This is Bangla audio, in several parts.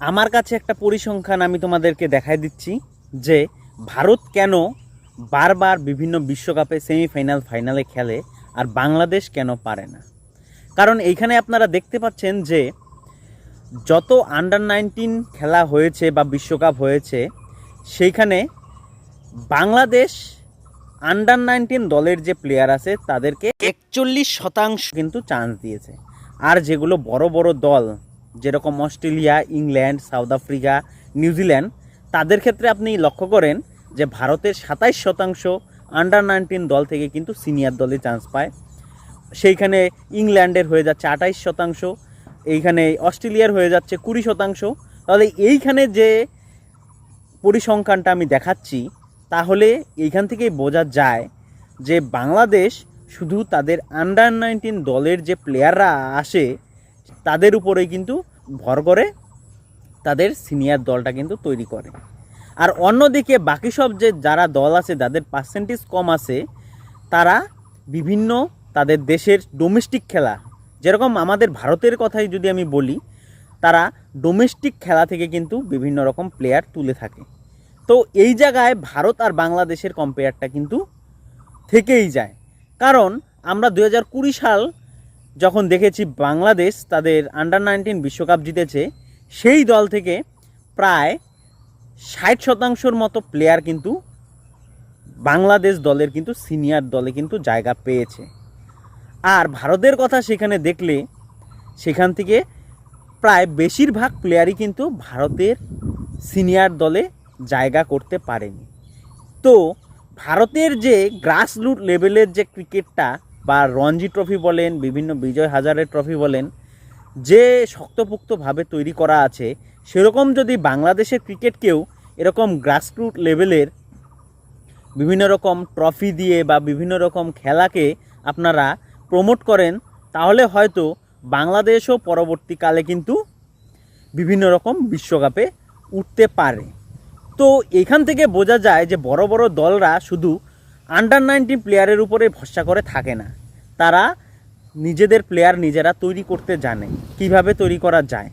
আমার কাছে একটা পরিসংখ্যান আমি তোমাদেরকে দেখাই দিচ্ছি যে ভারত কেন বারবার বিভিন্ন বিশ্বকাপে সেমিফাইনাল, ফাইনালে খেলে আর বাংলাদেশ কেন পারে না? কারণ এইখানে আপনারা দেখতে পাচ্ছেন যে যত আন্ডার নাইনটিন খেলা হয়েছে বা বিশ্বকাপ হয়েছে, সেইখানে বাংলাদেশ আন্ডার নাইনটিন দলের যে প্লেয়ার আছে, তাদেরকে একচল্লিশ শতাংশ কিন্তু চান্স দিয়েছে। আর যেগুলো বড় বড় দল যেরকম Australia, England, South Africa New Zealand তাদের ক্ষেত্রে আপনি লক্ষ্য করেন যে ভারতের সাতাইশ শতাংশ আন্ডার নাইনটিন দল থেকে কিন্তু সিনিয়র দলে চান্স পায়। সেইখানে ইংল্যান্ডের হয়ে যাচ্ছে আঠাইশ শতাংশ, এইখানে অস্ট্রেলিয়ার হয়ে যাচ্ছে কুড়ি শতাংশ। তাহলে এইখানে যে পরিসংখ্যানটা আমি দেখাচ্ছি, তাহলে এইখান থেকেই বোঝা যায় যে বাংলাদেশ শুধু তাদের আন্ডার নাইনটিন দলের যে প্লেয়াররা আসে, তাদের উপরেই কিন্তু ভর করে তাদের সিনিয়র দলটা কিন্তু তৈরি করে। আর অন্যদিকে বাকি সব যে যারা দল আছে, যাদের পার্সেন্টেজ কম আছে, তারা বিভিন্ন তাদের দেশের ডোমেস্টিক খেলা, যেরকম আমাদের ভারতের কথাই যদি আমি বলি, তারা ডোমেস্টিক খেলা থেকে কিন্তু বিভিন্ন রকম প্লেয়ার তুলে থাকে। তো এই জায়গায় ভারত আর বাংলাদেশের কম্পেয়ারটা কিন্তু থেকেই যায়। কারণ আমরা দু সাল যখন দেখেছি বাংলাদেশ তাদের আন্ডার নাইনটিন বিশ্বকাপ জিতেছে, সেই দল থেকে প্রায় ষাট শতাংশর মতো প্লেয়ার কিন্তু বাংলাদেশ দলের কিন্তু সিনিয়র দলে কিন্তু জায়গা পেয়েছে। আর ভারতের কথা সেখানে দেখলে, সেখান থেকে প্রায় বেশিরভাগ প্লেয়ারই কিন্তু ভারতের সিনিয়র দলে জায়গা করতে পারেনি। তো ভারতের যে গ্রাসরুট লেভেলের যে ক্রিকেটটা বা রঞ্জি ট্রফি বলেন, বিভিন্ন বিজয় হাজারের ট্রফি বলেন, যে শক্তপোক্তভাবে তৈরি করা আছে, সেরকম যদি বাংলাদেশের ক্রিকেটকেও এরকম গ্রাসরুট লেভেলের বিভিন্ন রকম ট্রফি দিয়ে বা বিভিন্ন রকম খেলাকে আপনারা প্রমোট করেন, তাহলে হয়তো বাংলাদেশও পরবর্তীকালে কিন্তু বিভিন্ন রকম বিশ্বকাপে উঠতে পারে। তো এখান থেকে বোঝা যায় যে বড় বড় দলরা শুধু আন্ডার নাইনটিন প্লেয়ারের উপরে ভরসা করে থাকে না। তারা নিজেদের প্লেয়ার নিজেরা তৈরি করতে জানে, কীভাবে তৈরি করা যায়।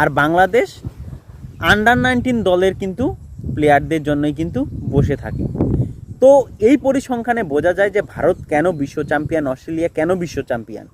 আর বাংলাদেশ আন্ডার নাইনটিন দলের কিন্তু প্লেয়ারদের জন্যই কিন্তু বসে থাকে। তো এই পরিসংখ্যানে বোঝা যায় যে ভারত কেন বিশ্ব চ্যাম্পিয়ন অস্ট্রেলিয়া কেন বিশ্ব চ্যাম্পিয়ন